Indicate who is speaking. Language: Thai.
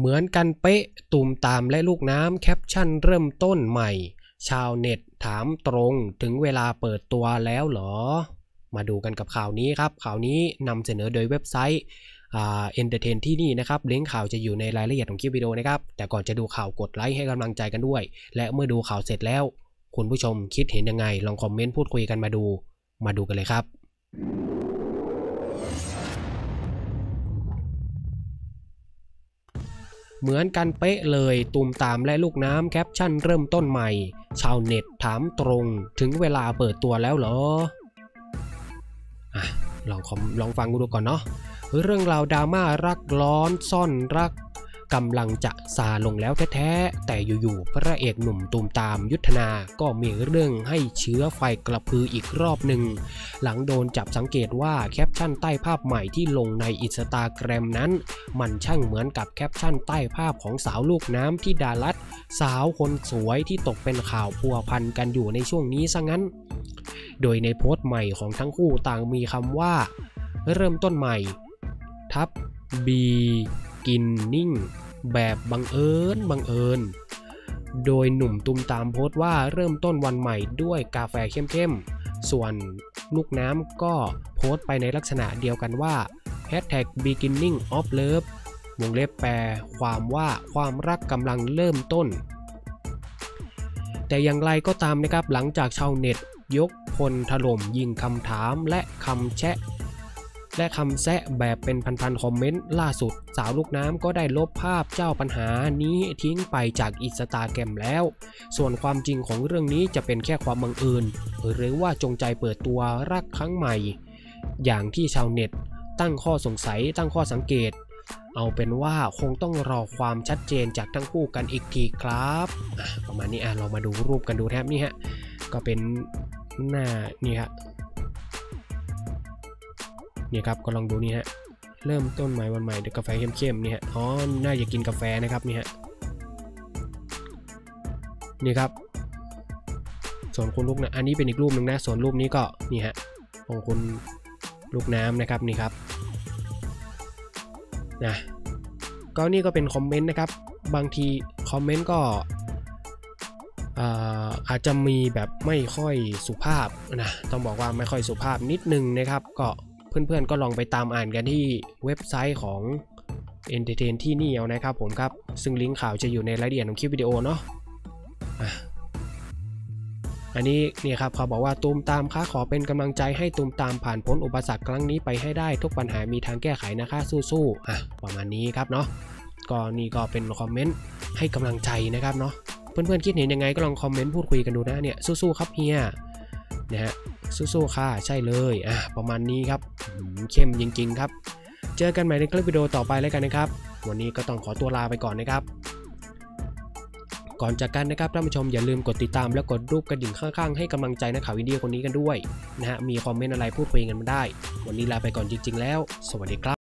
Speaker 1: เหมือนกันเป๊ะตูมตามและลูกน้ำแคปชั่นเริ่มต้นใหม่ ชาวเน็ตถามตรงถึงเวลาเปิดตัวแล้วหรอ มาดูกันกับข่าวนี้ครับ ข่าวนี้นำเสนอโดยเว็บไซต์อ่าเอนเตอร์เทนที่นี่นะครับลิงก์ข่าวจะอยู่ในรายละเอียดของคลิปวิดีโอนะครับ แต่ก่อนจะดูข่าวกดไลค์ให้กำลังใจกันด้วย และเมื่อดูข่าวเสร็จแล้ว คุณผู้ชมคิดเห็นยังไง ลองคอมเมนต์พูดคุยกันมาดู มาดูกันเลยครับ เหมือนกันเป๊ะเลยตูมตามและลูกน้ำแคปชั่นเริ่มต้นใหม่ ชาวเน็ตถามตรงถึงเวลาเปิดตัวแล้วเหรออะลองลองฟังกูดูก่อนเนาะเรื่องราวดราม่ารักร้อนซ่อนรัก กำลังจะซาลงแล้วแท้ๆ แต่อยู่ๆ พระเอกหนุ่มตูมตามยุทธนาก็มีเรื่องให้เชื้อไฟกระพืออีกรอบหนึ่ง หลังโดนจับสังเกตว่าแคปชั่นใต้ภาพใหม่ที่ลงในอินสตาแกรมนั้น มันช่างเหมือนกับแคปชั่นใต้ภาพของสาวลูกน้ำที่ดารัตสาวคนสวยที่ตกเป็นข่าวพัวพันกันอยู่ในช่วงนี้ซะงั้น โดยในโพสต์ใหม่ของทั้งคู่ต่างมีคำว่า เริ่มต้นใหม่ ทับบี กินนิ่ง แบบบังเอิญบังเอิญ โดยหนุ่มตุมตามโพสต์ว่าเริ่มต้นวันใหม่ด้วยกาแฟเข้มๆ ส่วนลูกน้ำก็โพสต์ไปในลักษณะเดียวกันว่า hashtag beginning of love วงเล็บแปลความว่าความรักกำลังเริ่มต้น แต่อย่างไรก็ตามนะครับหลังจากชาวเน็ตยกพลถล่มยิงคำถามและคำแชะ และคำแซะแบบเป็นพันๆคอมเมนต์ล่าสุด สาวลูกน้ำก็ได้ลบภาพเจ้าปัญหานี้ทิ้งไปจากอินสตาแกรมแล้ว ส่วนความจริงของเรื่องนี้จะเป็นแค่ความบังเอิญหรือว่าจงใจเปิดตัวรักครั้งใหม่ อย่างที่ชาวเน็ต ตั้งข้อสงสัยตั้งข้อสังเกต เอาเป็นว่าคงต้องรอความชัดเจนจากทั้งคู่กันอีกทีครับประมาณนี้อะเรามาดูรูปกันดูแทบนี่ฮะก็เป็นหน้านี่ฮะ นี่ครับก็ลองดูนี่ฮะเริ่มต้นใหม่วันใหม่ด้วยกาแฟเข้มๆนี่ฮะอ๋อน่าจะกินกาแฟนะครับนี่ฮะนี่ครับ ส่วนคุณลูกนะอันนี้เป็นอีกรูปหนึ่งนะส่วนรูปนี้ก็นี่ฮะของคุณลูกน้ำนะครับนี่ครับนะก็นี่ก็เป็นคอมเมนต์นะครับ บางทีคอมเมนต์ก็อาจจะมีแบบไม่ค่อยสุภาพนะต้องบอกว่าไม่ค่อยสุภาพนิดนึงนะครับ ก็ เพื่อนๆก็ลองไปตามอ่านกันที่เว็บไซต์ของ Entertain ที่นี่เอานะครับผมครับ ซึ่งลิงก์ข่าวจะอยู่ในรายละเอียดของคลิปวิดีโอเนาะอันนี้เนี่ยครับเขาบอกว่าตูมตามคะขอเป็นกำลังใจให้ตูมตามผ่านพ้นอุปสรรคครั้งนี้ไปให้ได้ทุกปัญหามีทางแก้ไขนะคะสู้ๆอะประมาณนี้ครับเนาะก็นี่ก็เป็นคอมเมนต์ให้กำลังใจนะครับเนาะเพื่อนๆคิดเห็นยังไงก็ลองคอมเมนต์พูดคุยกันดูนะเนี่ยสู้ๆครับเฮีย นะฮะสู้ๆค่ะใช่เลยอะประมาณนี้ครับเข้มจริงๆครับ เจอกันใหม่ในคลิปวิดีโอต่อไปแล้วกันนะครับ วันนี้ก็ต้องขอตัวลาไปก่อนนะครับ ก่อนจากกันนะครับท่านผู้ชมอย่าลืมกดติดตามและกดรูปกระดิ่งข้างๆ ให้กำลังใจนักข่าวอินเดียคนนี้กันด้วยนะฮะมีคอมเมนต์อะไรพูดคุยกันมาได้ วันนี้ลาไปก่อนจริง ๆ แล้ว สวัสดีครับ